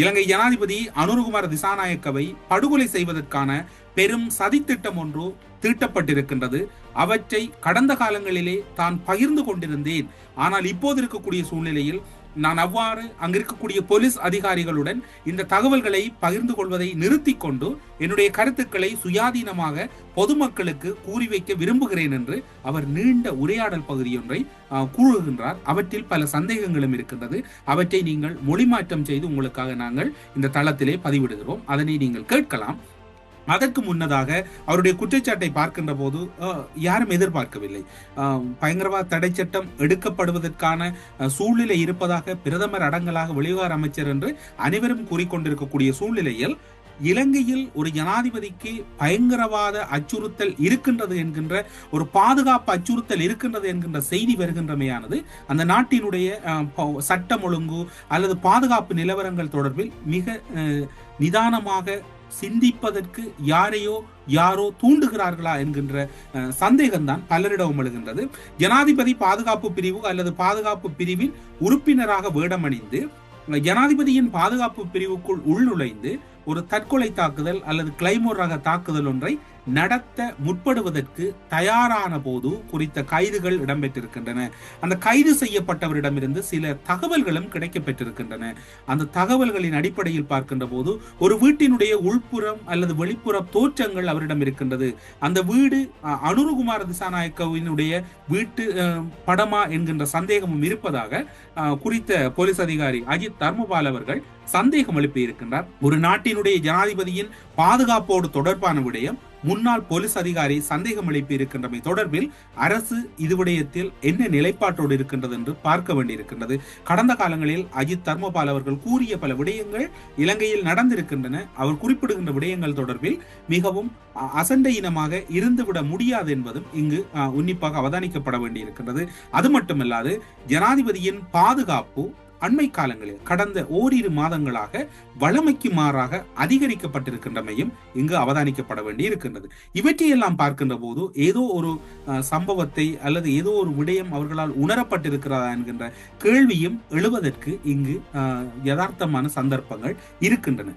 இலங்கை ஜனாதிபதி அனுருகுமார திசாநாயக்கவை படுகொலை செய்வதற்கான பெரும் சதித்திட்டம் ஒன்று தீட்டப்பட்டிருக்கின்றது. அவற்றை கடந்த காலங்களிலே தான் பகிர்ந்து கொண்டிருந்தேன். ஆனால் இப்போது இருக்கக்கூடிய சூழ்நிலையில் நான் அவ்வாறு அங்கு இருக்கக்கூடிய போலீஸ் அதிகாரிகளுடன் இந்த தகவல்களை பகிர்ந்து கொள்வதை நிறுத்தி கொண்டு என்னுடைய கருத்துக்களை சுயாதீனமாக பொதுமக்களுக்கு கூறி வைக்க விரும்புகிறேன் என்று அவர் நீண்ட உரையாடல் பகுதியொன்றை கூறுகின்றார். அவற்றில் பல சந்தேகங்களும் இருக்கின்றது. அவற்றை நீங்கள் மொழிமாற்றம் செய்து உங்களுக்காக நாங்கள் இந்த தளத்திலே பதிவிடுகிறோம். அதனை நீங்கள் கேட்கலாம். அதற்கு முன்னதாக அவருடைய குற்றச்சாட்டை பார்க்கின்ற போது யாரும் எதிர்பார்க்கவில்லை. பயங்கரவாத தடை சட்டம் எடுக்கப்படுவதற்கான சூழ்நிலை இருப்பதாக பிரதமர் அடங்கலாக வெளிவார அமைச்சர் என்று அனைவரும் கூறிக்கொண்டிருக்கக்கூடிய சூழ்நிலையில் இலங்கையில் ஒரு ஜனாதிபதிக்கு பயங்கரவாத அச்சுறுத்தல் இருக்கின்றது என்கின்ற ஒரு பாதுகாப்பு அச்சுறுத்தல் இருக்கின்றது என்கின்ற செய்தி வருகின்றமையானது அந்த நாட்டினுடைய சட்டம் ஒழுங்கு அல்லது பாதுகாப்பு நிலவரங்கள் தொடர்பில் மிக நிதானமாக சிந்திப்பதற்கு யாரையோ யாரோ தூண்டுகிறார்களா என்கின்ற அஹ், சந்தேகம்தான் பலரிடம் எழுகின்றது. ஜனாதிபதி பாதுகாப்பு பிரிவு அல்லது பாதுகாப்பு பிரிவின் உறுப்பினராக வேடமணிந்து ஜனாதிபதியின் பாதுகாப்பு பிரிவுக்குள் உள்நுழைந்து ஒரு தற்கொலை தாக்குதல் அல்லது கிளைமோர் ரக தாக்குதல் ஒன்றை நடத்த முற்படுவதற்கு தயாரான போது குறித்த கைதுகள் இடம்பெற்றிருக்கின்றன. அந்த கைது செய்யப்பட்டவரிடமிருந்து சில தகவல்களும் கிடைக்கப்பெற்றிருக்கின்றன. அந்த தகவல்களின் அடிப்படையில் பார்க்கின்ற போது ஒரு வீட்டினுடைய உள்புறம் அல்லது வெளிப்புற தோற்றங்கள் அவரிடம் இருக்கின்றது. அந்த வீடு அனுருகுமார் திசாநாயக்கவினுடைய வீட்டு படமா என்கின்ற சந்தேகமும் இருப்பதாக குறித்த போலீஸ் அதிகாரி அஜித் தர்மபால் அவர்கள் சந்தேகம் எழுப்பி இருக்கின்றார். ஒரு நாட்டினுடைய ஜனாதிபதியின் பாதுகாப்போடு தொடர்பான விடயம் முன்னாள் போலீஸ் அதிகாரி சந்தேகம் எழுப்பி இருக்கின்றமை தொடர்பில் அரசு இது விடயத்தில் என்ன நிலைப்பாட்டோடு இருக்கின்றது என்று பார்க்க வேண்டியிருக்கின்றது. கடந்த காலங்களில் அஜித் தர்மபால் அவர்கள் கூறிய பல விடயங்கள் இலங்கையில் நடந்திருக்கின்றன. அவர் குறிப்பிடுகின்ற விடயங்கள் தொடர்பில் மிகவும் அசண்டையினமாக இனமாக இருந்துவிட முடியாது என்பதும் இங்கு உன்னிப்பாக அவதானிக்கப்பட வேண்டியிருக்கின்றது. அது மட்டுமல்லாது ஜனாதிபதியின் பாதுகாப்பு அண்மை காலங்களில் கடந்த ஓரிரு மாதங்களாக வழமைக்கு மாறாக அதிகரிக்கப்பட்டிருக்கின்றமையும் இங்கு அவதானிக்கப்பட வேண்டி இருக்கின்றது இவற்றையெல்லாம் பார்க்கின்ற போது ஏதோ ஒரு சம்பவத்தை அல்லது ஏதோ ஒரு விடயம் அவர்களால் உணரப்பட்டிருக்கிறதா என்கின்ற கேள்வியும் எழுவதற்கு இங்கு யதார்த்தமான சந்தர்ப்பங்கள் இருக்கின்றன.